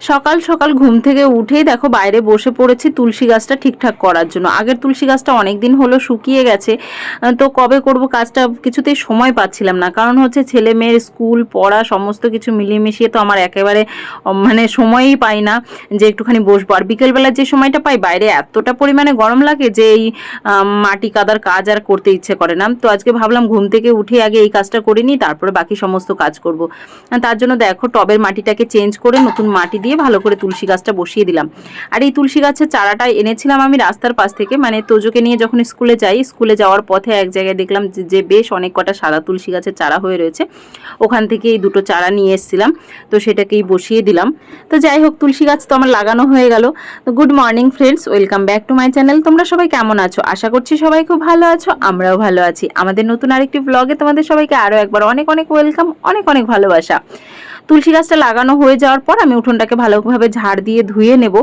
সকাল সকাল ঘুম থেকে উঠেই দেখো বাইরে বসে পড়েছি তুলসী গাছটা ঠিকঠাক করার জন্য। আগের তুলসী গাছটা অনেক দিন হলো শুকিয়ে গেছে। তো কবে করব কাজটা কিছুতেই সময় পাচ্ছিলাম না। কারণ হচ্ছে ছেলে মেয়ের স্কুল, পড়া সমস্ত কিছু মিলিয়ে তো আমার একেবারে মানে সময়ই পাই না যে একটুখানি বসবো। আর বিকেলবেলা যে সময়টা পাই, বাইরে এতটা পরিমাণে গরম লাগে যে এই মাটি কাদার কাজ আর করতে ইচ্ছে করে না। তো আজকে ভাবলাম ঘুম থেকে উঠে আগে এই কাজটা করে নিই, তারপরে বাকি সমস্ত কাজ করব। তার জন্য দেখো টবের মাটিটাকে চেঞ্জ করে নতুন মাটি দিয়ে ভালো করে তুলসী গাছটা বসিয়ে দিলাম। আর এই তুলসী গাছের চারাটা এনেছিলাম আমি রাস্তার পাশ থেকে মানে তোজোকে নিয়ে যখন স্কুলে যাই, স্কুলে যাওয়ার পথে এক জায়গায় দেখলাম যে- বেশ অনেক কটা সাদা তুলসী গাছের চারা হয়ে রয়েছে। ওখান থেকে এই দুটো চারা নিয়ে এসেছিলাম, তো সেটাকেই বসিয়ে দিলাম। তো যাই হোক, তুলসী গাছ তো আমার লাগানো হয়ে গেল। তো good morning friends, welcome back to my channel. তোমরা সবাই কেমন আছো? আশা করছি সবাই খুব ভালো আছো, আমরাও ভালো আছি। আমাদের নতুন আরেকটি ব্লগে তোমাদের সবাইকে আরও একবার অনেক অনেক ওয়েলকাম অনেক অনেক ভালোবাসা। তুলসী গাছটা লাগানো হয়ে যাওয়ার পর আমি উঠোনটাকে ভালোভাবে ঝাড় দিয়ে ধুয়ে নেব।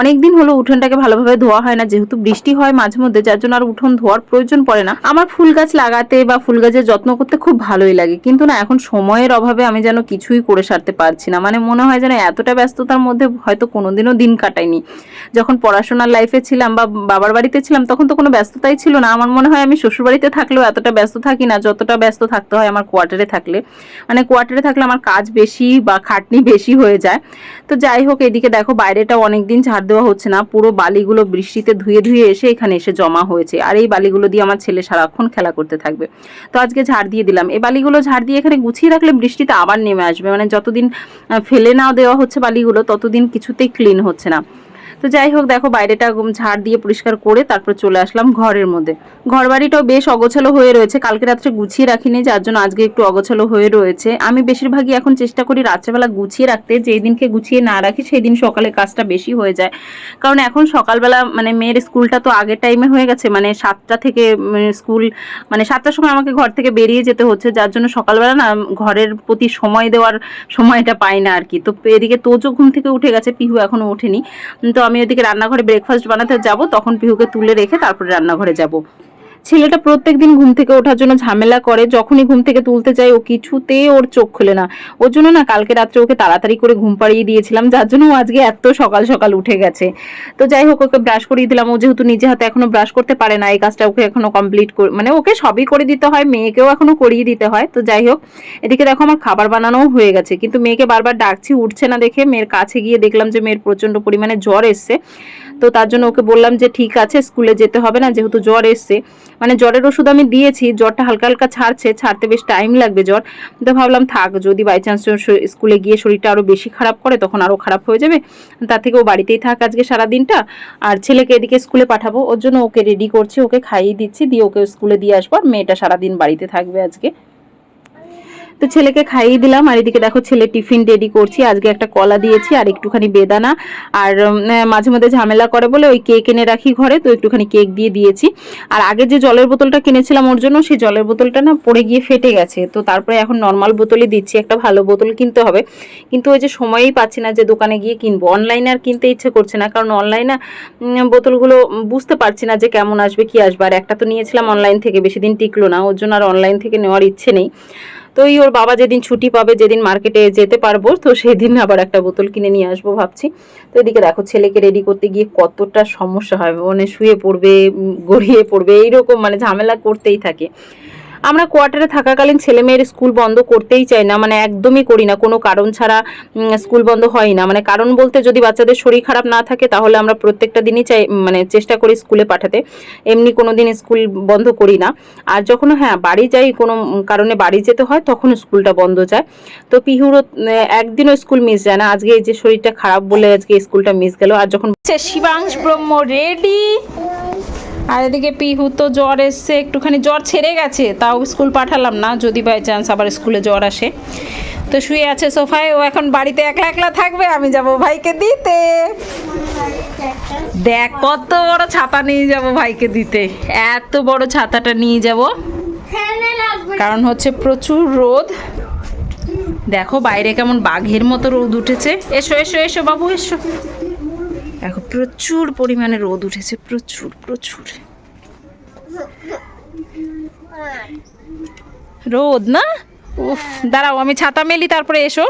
অনেক দিন হলো উঠোনটাকে ভালোভাবে ধোয়া হয় না, যেহেতু বৃষ্টি হয় মাঝে মধ্যে, যার জন্য আর উঠোন ধোয়ার প্রয়োজন পড়ে না। আমার ফুল গাছ লাগাতে বা ফুল গাছের যত্ন করতে খুব ভালোই লাগে, কিন্তু না, এখন সময়ের অভাবে আমি যেন কিছুই করে সারতে পারছি না। মানে মনে হয় যেন এতটা ব্যস্ততার মধ্যে হয়তো কোনোদিনও দিন কাটাইনি। যখন পড়াশোনার লাইফে ছিলাম বা বাবার বাড়িতে ছিলাম, তখন তো কোনো ব্যস্ততাই ছিল না। আমার মনে হয় আমি শ্বশুর বাড়িতে থাকলেও এতটা ব্যস্ত থাকি না, যতটা ব্যস্ত থাকতে হয় আমার কোয়ার্টারে থাকলে। মানে কোয়ার্টারে থাকলে আমার কাজ বেশি বা খাটনি বেশি হয়ে যায়। তো যাই হোক, এদিকে দেখো বাইরেটা অনেক দিন ঝাড় দেওয়া হচ্ছে না। পুরো বালিগুলো বৃষ্টিতে ধুয়ে ধুয়ে এসে এখানে এসে জমা হয়েছে। আর এই বালিগুলো দিয়ে আমার ছেলে সারাক্ষণ খেলা করতে থাকবে। তো আজকে ঝাড় দিয়ে দিলাম। এই বালিগুলো ঝাড় দিয়ে এখানে গুছিয়ে রাখলে বৃষ্টিতে আবার নেমে আসবে। মানে যতদিন ফেলে না দেওয়া হচ্ছে বালিগুলো, ততদিন কিছুতেই ক্লিন হচ্ছে না। তো যাই হোক, দেখো বাইরেটা ঝাড় দিয়ে পরিষ্কার করে তারপর চলে আসলাম ঘরের মধ্যে। ঘর বাড়িটাও বেশ অগোছালো হয়ে রয়েছে, কালকে রাত্রে গুছিয়ে রাখিনি, যার জন্য আজকে একটু অগোছালো হয়ে রয়েছে। আমি বেশিরভাগই এখন চেষ্টা করি রাত্রেবেলা গুছিয়ে রাখতে যেই দিনকে গুছিয়ে না রাখি সেই দিন সকালে কাজটা বেশি হয়ে যায়। কারণ এখন সকালবেলা মানে মেয়ের স্কুলটা তো আগের টাইমে হয়ে গেছে মানে সাতটা থেকে স্কুল মানে সাতটার সময় আমাকে ঘর থেকে বেরিয়ে যেতে হচ্ছে, যার জন্য সকালবেলা না ঘরের প্রতি সময় দেওয়ার সময়টা পাই না আর কি। তো এদিকে তোজো ঘুম থেকে উঠে গেছে, পিহু এখনও ওঠেনি। তো আমি ওদিকে রান্নাঘরে ব্রেকফাস্ট বানাতে যাব তখন পিহুকে তুলে রেখে তারপরে রান্নাঘরে যাব। ছেলেটা প্রত্যেক দিন ঘুম থেকে ওঠার জন্য ঝামেলা করে, যখনই ঘুম থেকে তুলতে যায় ও কিছুতে ওর চোখ খোলে না। ওর জন্য না কালকে রাত্রে ওকে তাড়াতাড়ি করে ঘুম পাড়িয়ে দিয়েছিলাম, যার জন্য ও আজকে এত সকাল সকাল উঠে গেছে। তো যাই হোক, ওকে ব্রাশ করিয়ে দিলাম। ও যেহেতু নিজে হাতে এখনও ব্রাশ করতে পারে না, এই কাজটা ওকে এখনও কমপ্লিট মানে ওকে সবই করে দিতে হয়, মেয়েকেও এখনও করিয়ে দিতে হয়। তো যাই হোক, এদিকে দেখো আমার খাবার বানানোও হয়ে গেছে। কিন্তু মেয়েকে বারবার ডাকছি, উঠছে না দেখে। মেয়ের কাছে গিয়ে দেখলাম যে মেয়ের প্রচণ্ড পরিমাণে জ্বর এসছে। তো তার জন্য ওকে বললাম যে, ঠিক আছে, স্কুলে যেতে হবে না, যেহেতু জ্বর এসছে। মানে জ্বরের ওষুধ আমি দিয়েছি, জ্বরটা হালকা হালকা ছাড়ছে, ছাড়তে বেশ টাইম লাগবে জ্বর। তো ভাবলাম থাক, যদি বাই চান্স স্কুলে গিয়ে শরীরটা আরও বেশি খারাপ করে, তখন আরও খারাপ হয়ে যাবে। তার থেকে ও বাড়িতেই থাক আজকে সারা দিনটা আর ছেলেকে এদিকে স্কুলে পাঠাবো, ওর জন্য ওকে রেডি করছি, ওকে খাইয়ে দিচ্ছি, দিয়ে ওকে স্কুলে দিয়ে আসব। আর মেয়েটা সারাদিন বাড়িতে থাকবে আজকে। তো ছেলেকে খাইয়ে দিলাম। আর এদিকে দেখো ছেলে টিফিন রেডি করছি। আজকে একটা কলা দিয়েছি আর একটুখানি বেদানা। আর মাঝে মধ্যে ঝামেলা করে বলে ওই কেক এনে রাখি ঘরে, তো একটুখানি কেক দিয়ে দিয়েছি। আর আগে যে জলের বোতলটা কিনেছিলাম ওর জন্য, সেই জলের বোতলটা না পড়ে গিয়ে ফেটে গেছে। তো তারপরে এখন নর্মাল বোতলই দিচ্ছি, একটা ভালো বোতল কিনতে হবে। কিন্তু ওই যে সময়ই পাচ্ছি না যে দোকানে গিয়ে কিনবো। অনলাইনে আর কিনতে ইচ্ছে করছে না, কারণ অনলাইনে বোতলগুলো বুঝতে পারছি না যে কেমন আসবে, কি আসবে। আর একটা তো নিয়েছিলাম অনলাইন থেকে, বেশি দিন টিকলো না। ওর জন্য আর অনলাইন থেকে নেওয়ার ইচ্ছে নেই। তো এই ওর বাবা যেদিন ছুটি পাবে, যেদিন মার্কেটে যেতে পারব, তো সেদিন আবার একটা বোতল কিনে নিয়ে আসব ভাবছি। তো এদিকে দেখো, ছেলেকে রেডি করতে গিয়ে কতটা সমস্যা হয় মানে শুয়ে পড়বে গড়িয়ে পড়বে, এইরকম মানে ঝামেলা করতেই থাকে। আমরা কোয়ার্টারে থাকাকালীন ছেলে মেয়ের স্কুল বন্ধ করতেই চাই না মানে একদমই করি না। কোনো কারণ ছাড়া স্কুল বন্ধ হয় না। মানে কারণ বলতে যদি বাচ্চাদের শরীর খারাপ না থাকে, তাহলে আমরা প্রত্যেকটা দিনই চাই মানে চেষ্টা করি স্কুলে পাঠাতে। এমনি কোনো দিন স্কুল বন্ধ করি না। আর যখন হ্যাঁ বাড়ি যাই, কোনো কারণে বাড়ি যেতে হয়, তখন স্কুলটা বন্ধ যায়। তো পিহুরও একদিনও স্কুল মিস যায় না। আজকে এই যে শরীরটা খারাপ বলে আজকে স্কুলটা মিস গেল। আর যখন শিবাংশ ব্রহ্ম রেডি? আর এদিকে পিহু তো জ্বর এসছে, একটুখানি জ্বর ছেড়ে গেছে, তাও স্কুল পাঠালাম না, যদি বাই চান্স আবার স্কুলে জ্বর আসে। তো শুয়ে আছে সোফায়, ও এখন বাড়িতে একলা একলা থাকবে, আমি যাব ভাইকে দিতে। দেখ কত বড় ছাতা নিয়ে যাব ভাইকে দিতে, এত বড় ছাতাটা নিয়ে যাব। কারণ হচ্ছে প্রচুর রোদ। দেখো বাইরে কেমন বাঘের মতো রোদ উঠেছে। এসো এসো এসো বাবু, এসো। এখন প্রচুর পরিমাণে রোদ উঠেছে, প্রচুর প্রচুর। রোদ না? উফ, দাঁড়াও, আমি ছাতা মেলি, তারপরে এসো।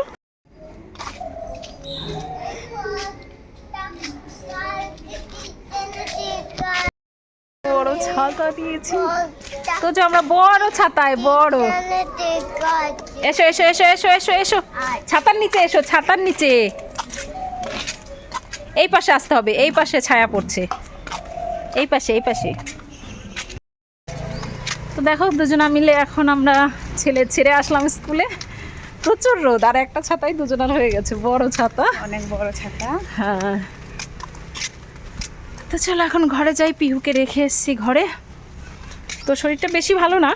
বড় ছাতা তো যে আমরা বড় ছাতায়, বড়। এসো এসো এসো। ছাতার নিচে এসো, ছাতার নিচে। এই পাশে আসতে হবে এই পাশে ছায়া পড়ছে। এই পাশে এই পাশে। তো দেখো দুজনা মিলে এখন আমরা ছেলে ছেড়ে আসলাম স্কুলে। প্রচুর রোদ আর একটা ছাতাই দুজনার হয়ে গেছে বড় ছাতা। অনেক বড় ছাতা। হ্যাঁ। তো চলো এখন ঘরে যাই পিহুকে রেখে এসেছি ঘরে। তো শরীরটা বেশি ভালো না।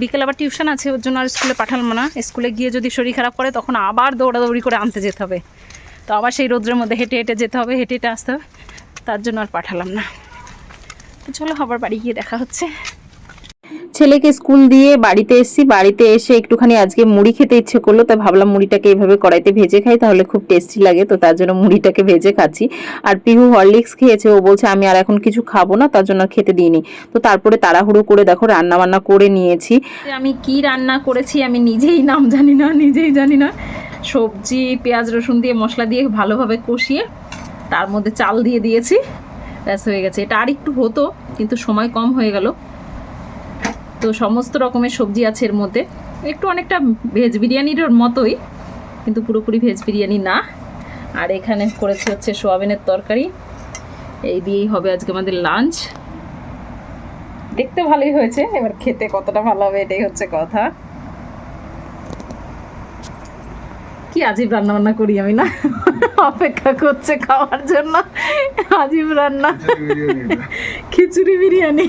বিকেল আবার টিউশন আছে ওর জন্য আর স্কুলে পাঠালাম না। স্কুলে গিয়ে যদি শরীর খারাপ করে তখন আবার দৌড়াদৌড়ি করে আনতে যেতে হবে। তো আবার সেই রোদ্রের মধ্যে হেঁটে হেঁটে যেতে হবে হেঁটে হেঁটে আসতে হবে। তার জন্য আর পাঠালাম না। তো চলো আবার বাড়ি গিয়ে দেখা হচ্ছে। ছেলেকে স্কুল দিয়ে বাড়িতে এসেছি বাড়িতে এসে একটুখানি আজকে মুড়ি খেতে ইচ্ছে করল তাই ভাবলাম মুড়িটাকে এইভাবে কড়াইতে ভেজে খাই তাহলে খুব টেস্টি লাগে তো তার জন্য মুড়িটাকে ভেজে খাচ্ছি। আর পিহু হরলিক্স খেয়েছে ও বলছে আমি আর এখন কিছু খাব না তার জন্য খেতে দিইনি। তো তারপরে তাড়াহুড়ো করে দেখো রান্না বান্না করে নিয়েছি। আমি কি রান্না করেছি আমি নিজেই নাম জানি না নিজেই জানি না। সবজি, পেঁয়াজ, রসুন দিয়ে মশলা দিয়ে ভালোভাবে কষিয়ে তার মধ্যে চাল দিয়ে দিয়েছি। ব্যাস, হয়ে গেছে। এটা আর একটু হতো, কিন্তু সময় কম হয়ে গেল। তো সমস্ত রকমের সবজি আছে এর মধ্যে। একটু অনেকটা ভেজ বিরিয়ানির মতোই, কিন্তু পুরোপুরি ভেজ বিরিয়ানি না। আর এখানে করেছে হচ্ছে সোয়াবিনের তরকারি। এই দিয়েই হবে আজকে আমাদের লাঞ্চ। দেখতে ভালোই হয়েছে, এবার খেতে কতটা ভালো হবে এটাই হচ্ছে কথা। কি আজীব রান্না বান্না করি আমি না? অপেক্ষা করছে খাওয়ার জন্য। আজীব রান্না। খিচুড়ি বিরিয়ানি।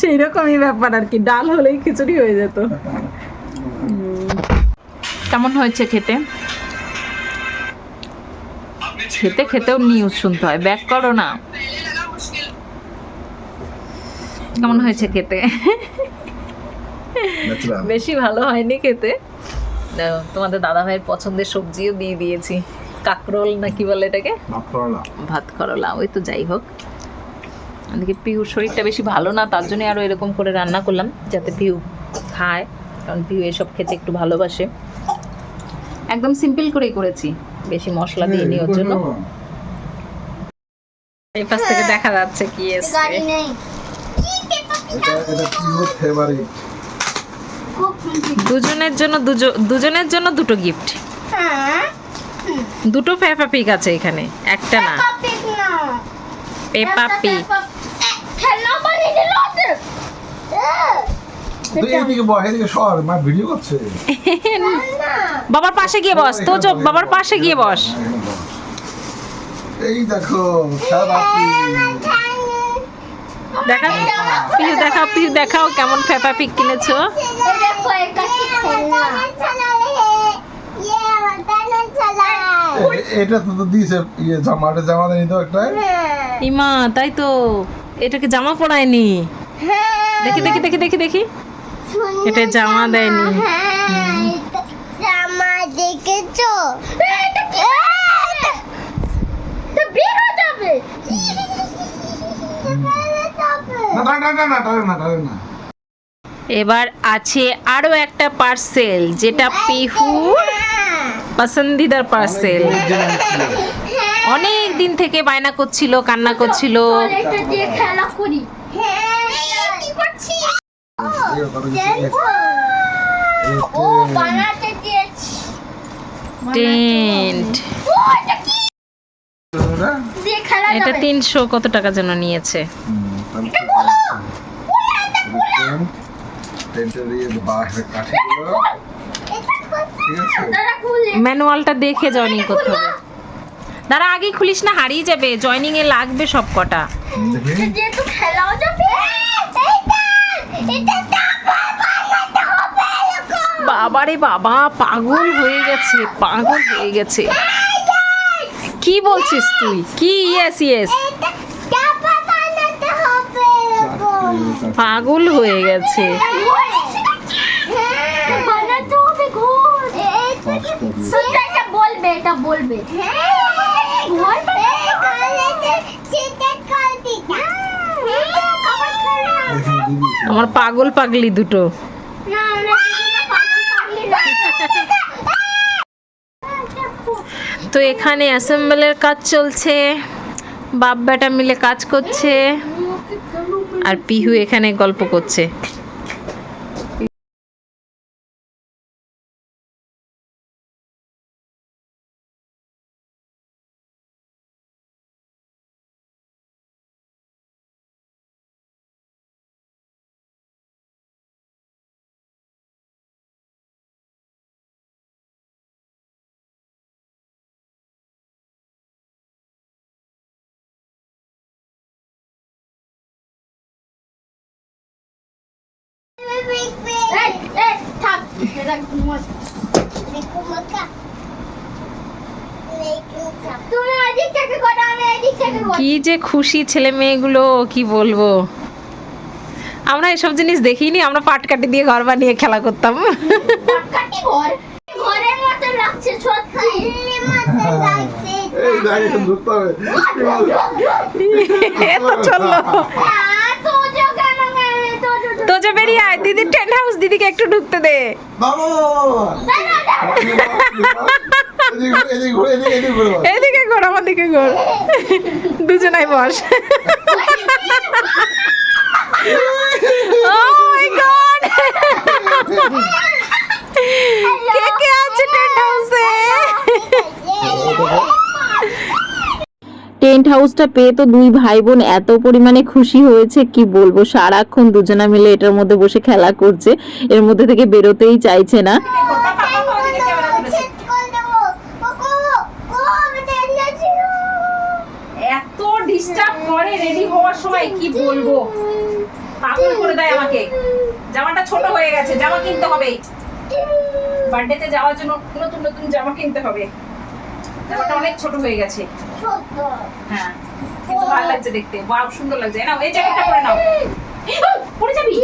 সেই রকমই ব্যাপার আর কি। ডাল হলেই খিচুড়ি হয়ে যেত। কেমন হয়েছে খেতে? খেতে খেতেও নিউজ শুনতে হয়। ব্যাক করো না। কেমন হয়েছে খেতে? বেশি ভালো হয়নি খেতে। তোমাদের দাদা ভাইয়ের পছন্দের সবজিও দিয়ে দিয়েছি। কাকরোল না কি বলে এটাকে? ভাত করলা ওই তো যাই হোক। এদিকে পিহুর শরীরটা বেশি ভালো না তার জন্য আরও এরকম করে রান্না করলাম যাতে পিহু খায় কারণ পিহু এসব খেতে একটু ভালোবাসে। একদম সিম্পল করেই করেছি বেশি মশলা দিয়ে নি ওর জন্য। এই পাশ থেকে দেখা যাচ্ছে কি এসছে গাড়ি নেই এটা এটা কি হোক ফেভারিট খুব দুজনের জন্য দুজ- দুজনের জন্য দুটো গিফট হ্যাঁ। দুটো পেপা পিক আছে এখানে একটা না। পেপা পিক খেলনা বানিয়ে দিল ওদের তুই এইদিকে বহ এদিকে সর মা ভিডিও করছে। না। বাবার পাশে গিয়ে বস তো চোখ বাবার পাশে গিয়ে বস। বস। এই দেখো দেখা পিহু দেখাও পিহু দেখাও কেমন পেপা পিক কিনেছো এটা তো তো দিয়েছে ইয়ে জামাটা জামা দেয়নি তো একটা? ইমা তাই তো। এটাকে জামা পরায়নি। দেখি দেখি দেখি দেখি দেখি। এটা জামা দেয়নি। জামা দেখেছ বের হয়ে যাবে না না না না না টানে না টানে না এবার আছে আরও একটা পার্সেল যেটা পিহু পছন্দিদার পার্সেল অনেক দিন থেকে বায়না করছিল কান্না করছিল। টেন্ট এটা তিনশো কত টাকা যেন নিয়েছে। ম্যানুয়ালটা দেখে জয়েনিং করতে হবে। দাঁড়া আগেই খুলিস না হারিয়ে যাবে। জয়েনিং এ লাগবে সব কটা। দেখি। এটা দিয়ে তো খেলাও যাবে এটা এটা বানাতে হবে এরকম বাবারে বাবা পাগল হয়ে গেছে পাগল হয়ে গেছে। কি বলছিস তুই? কি? ইয়েস ইয়েস এটা ডাবা বানাতে হবে এরকম চারটে, পাগল হয়ে গেছে। বলবে এটা বলবে। আমার পাগল পাগলি দুটো। তো এখানে অ্যাসেম্বলের কাজ চলছে। বাপ বেটা মিলে কাজ করছে। আর পিহু এখানে গল্প করছে। কি যে খুশি ছেলে মেয়েগুলো কি বলব? আমরা এসব জিনিস দেখিনি আমরা পাট পাটকাটি দিয়ে ঘর বানিয়ে খেলা করতাম। পাটকাঠি যে বেরিয়ে আয় দিদি টেন্ট হাউস দিদিকে একটু ঢুকতে দে। এদিকে ঘুরে, আমার দিকে ঘোর দুজনাই বস ও মাই গড কে কে আছে টেন্ট হাউসে টেন্ট হাউসটা পেয়ে তো দুই ভাই বোন এত পরিমাণে খুশি হয়েছে, কি বলব? সারাক্ষণ দুজনা মিলে এটার মধ্যে বসে খেলা করছে, এর মধ্যে থেকে বেরোতেই চাইছে না। জামাটা অনেক ছোট হয়ে গেছে। হ্যাঁ কিন্তু ভালো লাগছে দেখতে। সুন্দর লাগছে। এই পরে নাও। পরে যাবি?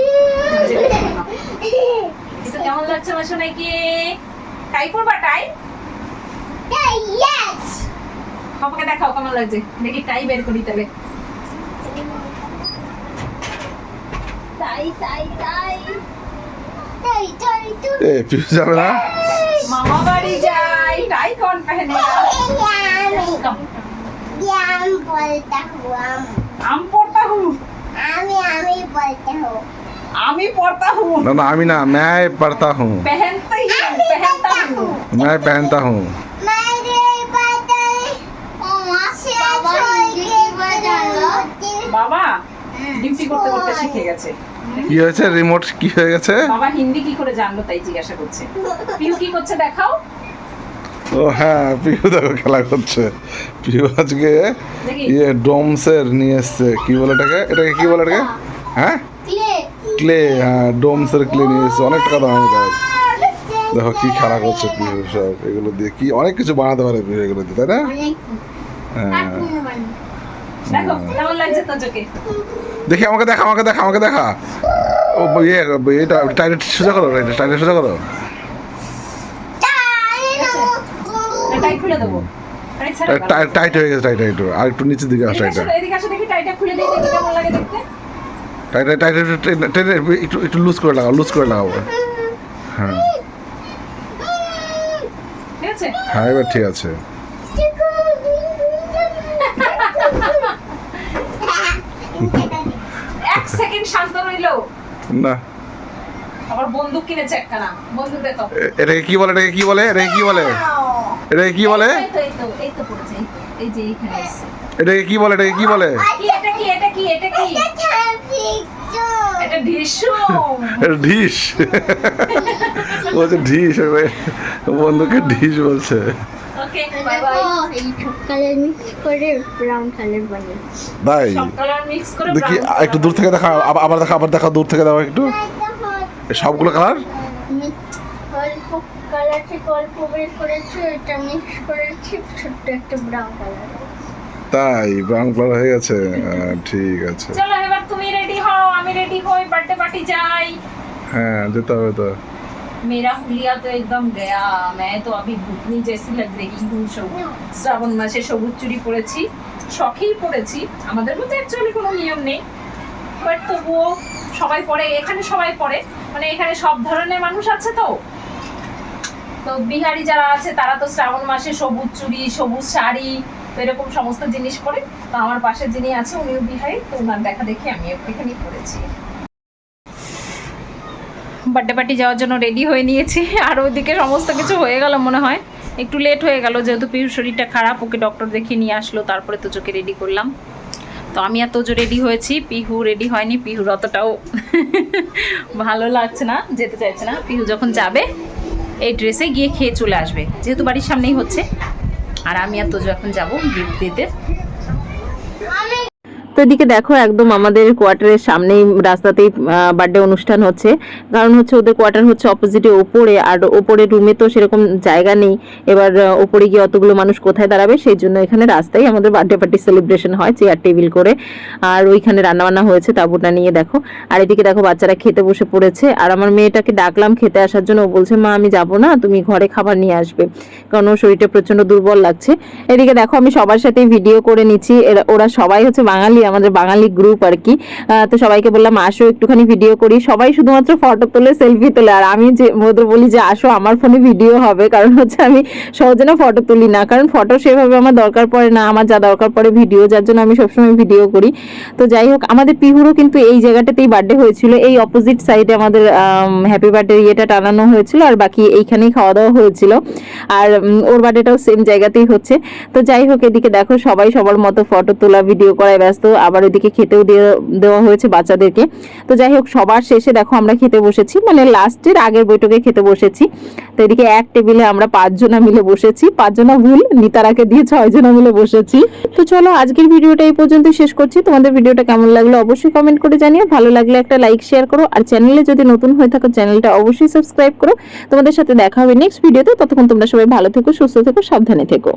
কেমন লাগছে আমার টাই টাই পাপাকে দেখাও কেমন লাগছে। দেখি টাই বের করি তাহলে। মামা বাড়ি যাই টাই কোন कम ज्ञान बोलता हुआ आम पढ़ता हूँ আমি আমি বলতে হো আমি पढ़ता हूँ ना ना আমি না मैं पढ़ता हूँ पहनते ही हूँ पहनता हूँ मैं पहनता हूँ মেরে বাদাই মাসে ছয়কে বাজালো বাবা ডিউটি করতে করতে শিখে গেছে কি হয়েছে রিমোট কি হয়ে গেছে বাবা হিন্দি কি করে জানলো তাই জিজ্ঞাসা করছে পিউ কি করছে দেখাও ও হ্যাঁ পিউ দেখো খেলা করছে পিউ আজকে ইয়ে ডোমসের নিয়ে এসছে কি বলে এটাকে এটাকে কি বলে এটাকে হ্যাঁ ক্লে হ্যাঁ ডোমসের ক্লে নিয়ে এসছে অনেক টাকা দাম কাজ দেখো কি খেলা করছে পিউ সব এগুলো দিয়ে কি অনেক কিছু বানাতে পারে পিউ এগুলো দিয়ে তাই না হ্যাঁ দেখো আমাকে দেখা আমাকে দেখা আমাকে দেখা ও ইয়ে এটা টাইটের সোজা করো টাইটের সোজা করো তাই না খুলে দেবো। টাইট টাইট হয়ে গেছে টাইট টাইট আর একটু নিচের দিকে আসো এদিকে দেখি টাইটা খুলে দিই দেখি কেমন লাগে দেখতে। টাইট টাইট টেনে একটু একটু লুজ করে লাগাও লুজ করে লাগাবো হ্যাঁ। ঠিক আছে? হ্যাঁ এবার ঠিক আছে। এক সেকেন্ড শান্ত রইল। না। আবার বন্দুক কিনেছে একখানা। বন্দুক দেখো এটাকে কি বলে এটাকে কি বলে এটাকে কি বলে? এটাকে কি বলে? এই তো এই তো এই তো পড়েছে এই তো, এই যে এইখানে এসছে এটাকে কি বলে এটাকে কি বলে? কি এটা কি এটা কি এটা কি? এটা ঢিসু। বলছে ঢিস এবার বন্ধুকে ঢিস বলছে। ওকে বাই বাই এই সব কালার মিক্স করে ব্রাউন কালার বানিয়ে তাই? সব কালার মিক্স করে দেখি একটু দূর থেকে দেখা আবার আবার দেখা আবার দেখা দূর থেকে দাও একটু। সবগুলো কালার কালার থেকে অল্প বের করেছি এটা মিক্স করেছি ছোট্ট একটা ব্রাউন কালার তাই ব্রাউন কালার হয়ে গেছে আহ, ঠিক আছে চলো এবার তুমি রেডি হও আমি রেডি হই বার্থডে পার্টি যাই হ্যাঁ যেতে হবে তো मेरा हुलिया तो एकदम गया मैं तो अभी भूतनी जैसी लग रही हूँ সবুজ শ্রাবণ মাসে সবুজ চুড়ি পরেছি শখেই পরেছি আমাদের মধ্যে অ্যাকচুয়ালি কোনো নিয়ম নেই বাট তবুও সবাই পরে এখানে সবাই পরে মানে এখানে সব ধরনের মানুষ আছে তো তো বিহারি যারা আছে, তারা তো শ্রাবণ মাসে সবুজ চুড়ি, সবুজ শাড়ি এরকম সমস্ত জিনিস পরে। তো আমার পাশে যিনি আছে, উনিও বিহারি, তো ওনার দেখা দেখি আমি এখানেই পড়েছি। বার্থডে পার্টি যাওয়ার জন্য রেডি হয়ে নিয়েছি। আর ওইদিকে সমস্ত কিছু হয়ে গেল মনে হয়। একটু লেট হয়ে গেল, যেহেতু পিহুর শরীরটা খারাপ, ওকে ডক্টর দেখিয়ে নিয়ে আসলো, তারপরে তো চোখে রেডি করলাম। তো আমি আর তোজো রেডি হয়েছি, পিহু রেডি হয়নি, পিহুর অতটাও ভালো লাগছে না, যেতে চাইছে না। পিহু যখন যাবে এই ড্রেসে গিয়ে খেয়ে চলে আসবে। যেহেতু বাড়ির সামনেই হচ্ছে। আর আমি আর তোজো এখন যাব গিফট দিতে তো এদিকে দেখো একদম আমাদের কোয়ার্টারের সামনেই রাস্তাতেই বার্থডে অনুষ্ঠান হচ্ছে। কারণ হচ্ছে ওদের কোয়ার্টার হচ্ছে অপোজিটে ওপরে, আর ওপরে রুমে তো সেরকম জায়গা নেই। এবার ওপরে গিয়ে অতগুলো মানুষ কোথায় দাঁড়াবে, সেই জন্য এখানে রাস্তায় আমাদের বার্থডে পার্টি সেলিব্রেশন হয় চেয়ার টেবিল করে। আর ওইখানে রান্নাবান্না হয়েছে তাবুটা নিয়ে দেখো। আর এদিকে দেখো বাচ্চারা খেতে বসে পড়েছে। আর আমার মেয়েটাকে ডাকলাম খেতে আসার জন্য। ও বলছে, মা, আমি যাব না, তুমি ঘরে খাবার নিয়ে আসবে। কারণ ওর শরীরটা প্রচণ্ড দুর্বল লাগছে। এদিকে দেখো আমি সবার সাথে ভিডিও করে নিচ্ছি। ওরা সবাই হচ্ছে বাঙালি আমাদের বাঙালি গ্রুপ আর কি। তো সবাইকে বললাম, আসো, একটুখানি ভিডিও করি। সবাই শুধুমাত্র ফটো তোলে সেলফি তোলে। আর আমি যে ওদের বলি যে, আসো, আমার ফোনে ভিডিও হবে। কারণ হচ্ছে আমি সহজে না ফটো তুলি না। কারণ ফটো সেভাবে আমার দরকার পড়ে না। আমার যা দরকার পড়ে ভিডিও যার জন্য আমি সবসময় ভিডিও করি। তো যাই হোক, আমাদের পিহুরও কিন্তু এই জায়গাটাতেই বার্থডে হয়েছিল। এই অপোজিট সাইডে আমাদের হ্যাপি বার্থডে ইয়েটা টানানো হয়েছিল। আর বাকি এইখানেই খাওয়া দাওয়া হয়েছিল। আর ওর বার্থডেটাও সেম জায়গাতেই হচ্ছে। তো যাই হোক, এদিকে দেখো, সবাই সবার মতো ফটো তোলা ভিডিও করায় ব্যস্ত। আবার ওইদিকে খেতেও দিয়ে- দেওয়া হয়েছে বাচ্চাদেরকে। তো যাই হোক, সবার শেষে দেখো আমরা খেতে বসেছি। মানে লাস্টের আগের বৈঠকে খেতে বসেছি। তো এদিকে এক টেবিলে আমরা পাঁচজনা মিলে বসেছি। পাঁচজনা ভুল, নিতারাকে দিয়ে ছয়জনা মিলে বসেছি। তো চলো, আজকের ভিডিওটা এই পর্যন্ত শেষ করছি। তোমাদের ভিডিওটা কেমন লাগল অবশ্যই কমেন্ট করে জানিও। ভালো লাগলে একটা লাইক শেয়ার করো। আর চ্যানেলে যদি নতুন হয়ে থাকো চ্যানেলটা অবশ্যই সাবস্ক্রাইব করো। তোমাদের সাথে দেখা হবে নেক্সট ভিডিওতে ততক্ষণ তোমরা সবাই ভালো থেকো, সুস্থ থেকো, সাবধানে থেকো।